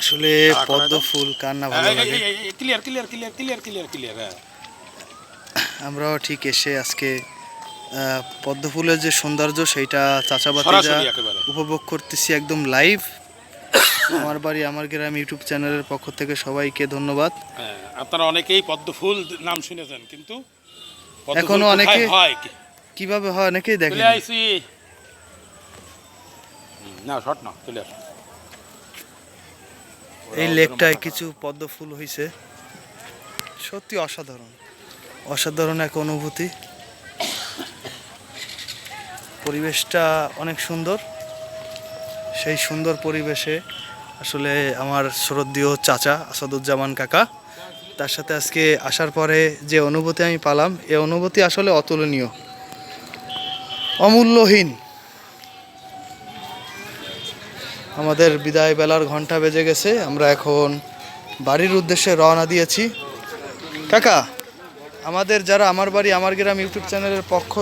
আসলে পদ্ম ফুল কার না ভালো লাগে। Clear clear clear clear clear clear আমরাও ঠিক এসে আজকে পদ্ম ফুলের যে সৌন্দর্য সেইটা চাচাবাতিরা সরাসরি উপভোগ করতেছি একদম লাইভ আমার বাড়ি আমার গ্রাম ইউটিউব চ্যানেলের পক্ষ থেকে সবাইকে ধন্যবাদ। হ্যাঁ, আপনারা অনেকেই পদ্ম ফুল নাম শুনেছেন কিন্তু এখনও অনেকে কীভাবে হয় অনেকেই দেখেন চলে আইসি না শর্ট না চলে এই লেকটায় কিছু পদ্ম ফুল হয়েছে সত্যি অসাধারণ। অসাধারণ এক অনুভূতি। পরিবেশটা অনেক সুন্দর। সেই সুন্দর পরিবেশে আসলে আমার শ্রদ্ধীয় চাচা আসাদুজ্জামান কাকা, তার সাথে আজকে আসার পরে যে অনুভূতি আমি পালাম, এ অনুভূতি আসলে অতুলনীয়। অমূল্যহীন। আমাদের বিদায় বেলার ঘণ্টা বেজে গেছে, আমরা এখন বাড়ির উদ্দেশ্যে রওনা দিয়েছি। কাকা, আমাদের যারা আমার বাড়ি, আমার গ্রাম ইউটিউব চ্যানেলের পক্ষ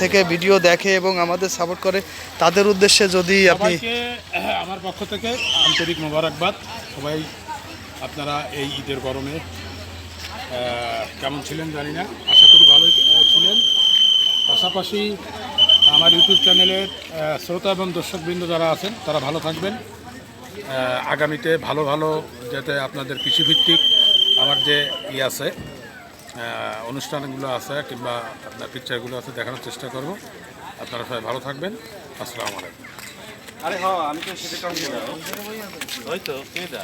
থেকে ভিডিও দেখে এবং আমাদের সাপোর্ট করে, তাদের উদ্দেশ্যে যদি আপনি আমার পক্ষ থেকে আন্তরিক মোবারকবাদ। সবাই, আপনারা এই ঈদের গরমে কেমন ছিলেন জানি না। আশা করি ভালোই ছিলেন। পাশাপাশি আমার ইউটিউব চ্যানেলের শ্রোতা এবং দর্শকবৃন্দ যারা আছেন, তারা ভালো থাকবেন। আগামীতে ভালো ভালো যাতে আপনাদের কৃষিভিত্তিক আমার যে ই আছে অনুষ্ঠানগুলো আছে কিংবা আপনার পিকচারগুলো আছে দেখানোর চেষ্টা করব। আপনারা সবাই ভালো থাকবেন। আসসালামু আলাইকুম। আরে হ্যাঁ আমি তো সেটা